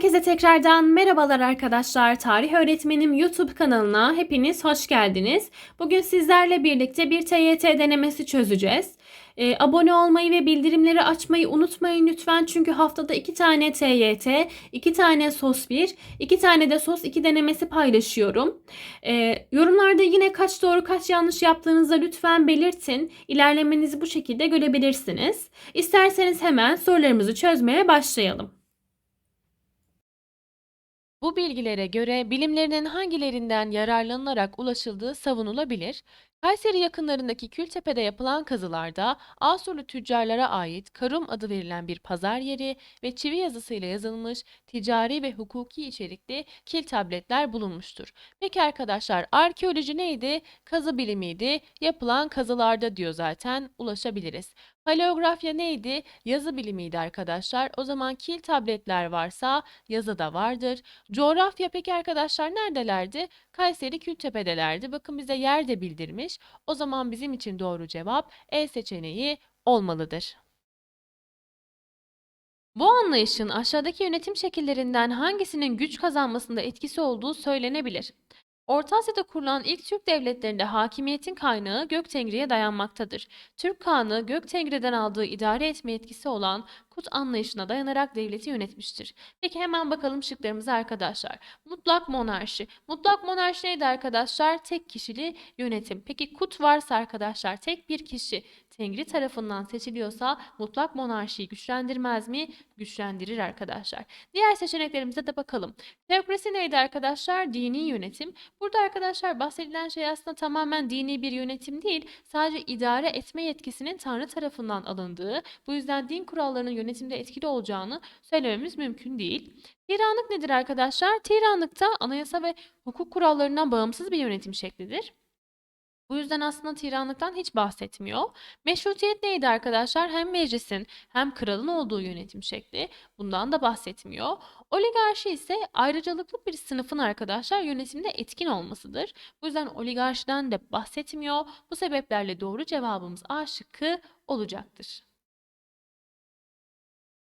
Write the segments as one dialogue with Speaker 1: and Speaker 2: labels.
Speaker 1: Herkese tekrardan merhabalar arkadaşlar. Tarih Öğretmenim YouTube kanalına hepiniz hoş geldiniz. Bugün sizlerle birlikte bir TYT denemesi çözeceğiz. Ee, abone olmayı ve bildirimleri açmayı unutmayın lütfen. Çünkü haftada iki tane TYT, iki tane SOS 1, iki tane de SOS 2 denemesi paylaşıyorum. Ee, yorumlarda yine kaç doğru kaç yanlış yaptığınızı lütfen belirtin. İlerlemenizi bu şekilde görebilirsiniz. İsterseniz hemen sorularımızı çözmeye başlayalım. Bu bilgilere göre bilimlerinin hangilerinden yararlanılarak ulaşıldığı savunulabilir? Kayseri yakınlarındaki Kültepe'de yapılan kazılarda Asurlu tüccarlara ait Karum adı verilen bir pazar yeri ve çivi yazısıyla yazılmış ticari ve hukuki içerikli kil tabletler bulunmuştur. Peki arkadaşlar arkeoloji neydi? Kazı bilimiydi. Yapılan kazılarda diyor zaten ulaşabiliriz. Paleografya neydi? Yazı bilimiydi arkadaşlar. O zaman kil tabletler varsa yazı da vardır. Coğrafya peki arkadaşlar neredelerdi? Kayseri Kültepe'delerdi. Bakın bize yer de bildirmiş. O zaman bizim için doğru cevap E seçeneği olmalıdır. Bu anlayışın aşağıdaki yönetim şekillerinden hangisinin güç kazanmasında etkisi olduğu söylenebilir. Orta Asya'da kurulan ilk Türk devletlerinde hakimiyetin kaynağı Göktengri'ye dayanmaktadır. Türk Kağan'ı Göktengri'den aldığı idare etme yetkisi olan Kut anlayışına dayanarak devleti yönetmiştir. Peki hemen bakalım şıklarımıza arkadaşlar. Mutlak monarşi. Mutlak monarşi neydi arkadaşlar? Tek kişili yönetim. Peki Kut varsa arkadaşlar tek bir kişi Tengri tarafından seçiliyorsa mutlak monarşiyi güçlendirmez mi? Güçlendirir arkadaşlar. Diğer seçeneklerimize de bakalım. Teokrasi neydi arkadaşlar? Dini yönetim. Burada arkadaşlar bahsedilen şey aslında tamamen dini bir yönetim değil. Sadece idare etme yetkisinin Tanrı tarafından alındığı, bu yüzden din kurallarının yönetimde etkili olacağını söylememiz mümkün değil. Tiranlık nedir arkadaşlar? Tiranlıkta anayasa ve hukuk kurallarından bağımsız bir yönetim şeklidir. Bu yüzden aslında tiranlıktan hiç bahsetmiyor. Meşrutiyet neydi arkadaşlar? Hem meclisin hem kralın olduğu yönetim şekli. Bundan da bahsetmiyor. Oligarşi ise ayrıcalıklı bir sınıfın arkadaşlar yönetimde etkin olmasıdır. Bu yüzden oligarşiden de bahsetmiyor. Bu sebeplerle doğru cevabımız A şıkkı olacaktır.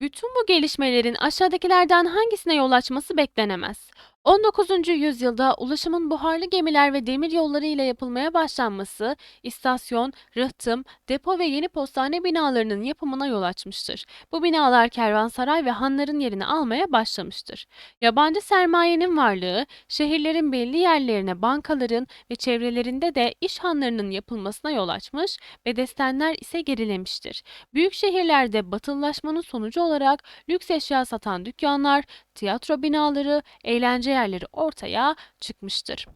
Speaker 1: Bütün bu gelişmelerin aşağıdakilerden hangisine yol açması beklenemez? 19. yüzyılda ulaşımın buharlı gemiler ve demir yolları ile yapılmaya başlanması, istasyon, rıhtım, depo ve yeni postane binalarının yapımına yol açmıştır. Bu binalar kervansaray ve hanların yerini almaya başlamıştır. Yabancı sermayenin varlığı, şehirlerin belli yerlerine bankaların ve çevrelerinde de iş hanlarının yapılmasına yol açmış, bedestenler ise gerilemiştir. Büyük şehirlerde batılılaşmanın sonucu olarak lüks eşya satan dükkanlar, tiyatro binaları, eğlence yerleri ortaya çıkmıştır.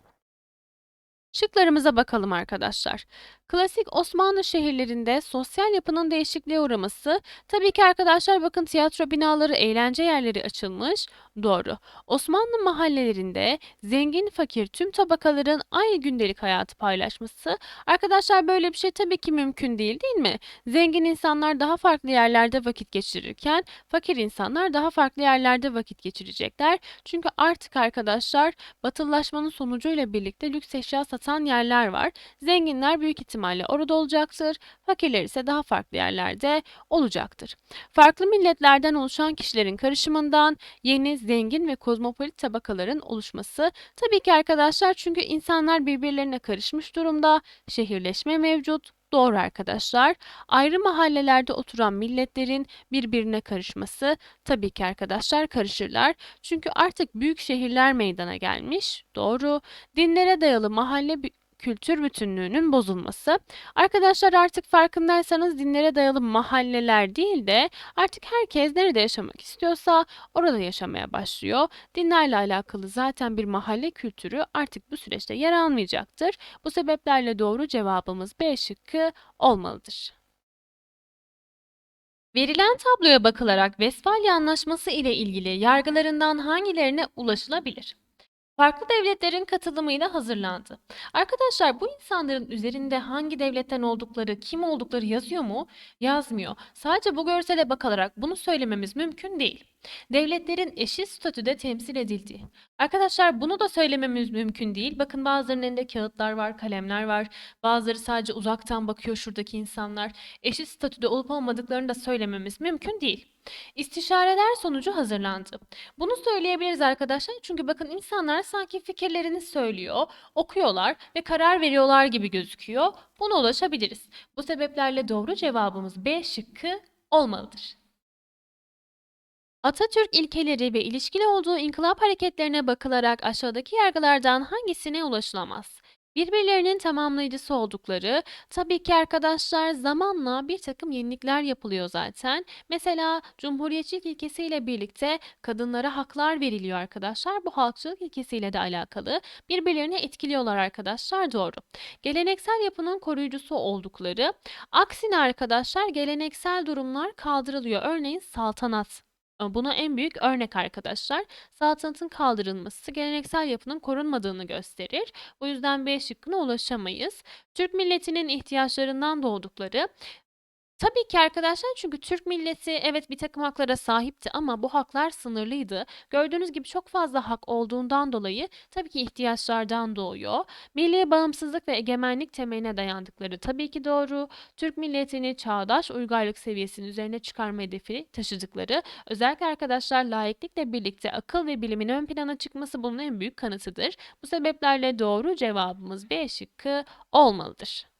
Speaker 1: Şıklarımıza bakalım arkadaşlar. Klasik Osmanlı şehirlerinde sosyal yapının değişikliğe uğraması, tabii ki arkadaşlar bakın tiyatro binaları, eğlence yerleri açılmış. Doğru. Osmanlı mahallelerinde zengin, fakir tüm tabakaların aynı gündelik hayatı paylaşması, arkadaşlar böyle bir şey tabii ki mümkün değil değil mi? Zengin insanlar daha farklı yerlerde vakit geçirirken fakir insanlar daha farklı yerlerde vakit geçirecekler. Çünkü artık arkadaşlar batılılaşmanın sonucuyla birlikte lüks eşya satan yerler var. Zenginler büyük ihtimalle orada olacaktır. Fakirler ise daha farklı yerlerde olacaktır. Farklı milletlerden oluşan kişilerin karışımından yeni, zengin ve kozmopolit tabakaların oluşması. Tabii ki arkadaşlar çünkü insanlar birbirlerine karışmış durumda. Şehirleşme mevcut. Doğru arkadaşlar. Ayrı mahallelerde oturan milletlerin birbirine karışması tabii ki arkadaşlar karışırlar. Çünkü artık büyük şehirler meydana gelmiş. Doğru. Dinlere dayalı mahalle kültür bütünlüğünün bozulması. Arkadaşlar artık farkındaysanız dinlere dayalı mahalleler değil de artık herkes nerede yaşamak istiyorsa orada yaşamaya başlıyor. Dinlerle alakalı zaten bir mahalle kültürü artık bu süreçte yer almayacaktır. Bu sebeplerle doğru cevabımız B şıkkı olmalıdır. Verilen tabloya bakılarak Vesfalya Anlaşması ile ilgili yargılarından hangilerine ulaşılabilir? Farklı devletlerin katılımıyla hazırlandı. Arkadaşlar bu insanların üzerinde hangi devletten oldukları, kim oldukları yazıyor mu? Yazmıyor. Sadece bu görsele bakılarak bunu söylememiz mümkün değil. Devletlerin eşit statüde temsil edildiği. Arkadaşlar bunu da söylememiz mümkün değil. Bakın bazılarının elinde kağıtlar var, kalemler var. Bazıları sadece uzaktan bakıyor şuradaki insanlar. Eşit statüde olup olmadıklarını da söylememiz mümkün değil. İstişareler sonucu hazırlandı. Bunu söyleyebiliriz arkadaşlar çünkü bakın insanlar sanki fikirlerini söylüyor, okuyorlar ve karar veriyorlar gibi gözüküyor. Buna ulaşabiliriz. Bu sebeplerle doğru cevabımız B şıkkı olmalıdır. Atatürk ilkeleri ve ilişkili olduğu inkılap hareketlerine bakılarak aşağıdaki yargılardan hangisine ulaşılamaz? Birbirlerinin tamamlayıcısı oldukları, tabii ki arkadaşlar zamanla bir takım yenilikler yapılıyor zaten. Mesela cumhuriyetçilik ilkesiyle birlikte kadınlara haklar veriliyor arkadaşlar. Bu halkçılık ilkesiyle de alakalı. Birbirlerini etkiliyorlar arkadaşlar doğru. Geleneksel yapının koruyucusu oldukları, aksine arkadaşlar geleneksel durumlar kaldırılıyor. Örneğin saltanat Buna en büyük örnek arkadaşlar. Saltanatın kaldırılması geleneksel yapının korunmadığını gösterir. Bu yüzden B şıkkına ulaşamayız. Türk milletinin ihtiyaçlarından doğdukları Tabii ki arkadaşlar çünkü Türk milleti evet bir takım haklara sahipti ama bu haklar sınırlıydı. Gördüğünüz gibi çok fazla hak olduğundan dolayı tabii ki ihtiyaçlardan doğuyor. Milli bağımsızlık ve egemenlik temeline dayandıkları tabii ki doğru. Türk milletini çağdaş uygarlık seviyesinin üzerine çıkarma hedefi taşıdıkları özellikle arkadaşlar laiklikle birlikte akıl ve bilimin ön plana çıkması bunun en büyük kanıtıdır. Bu sebeplerle doğru cevabımız B şıkkı olmalıdır.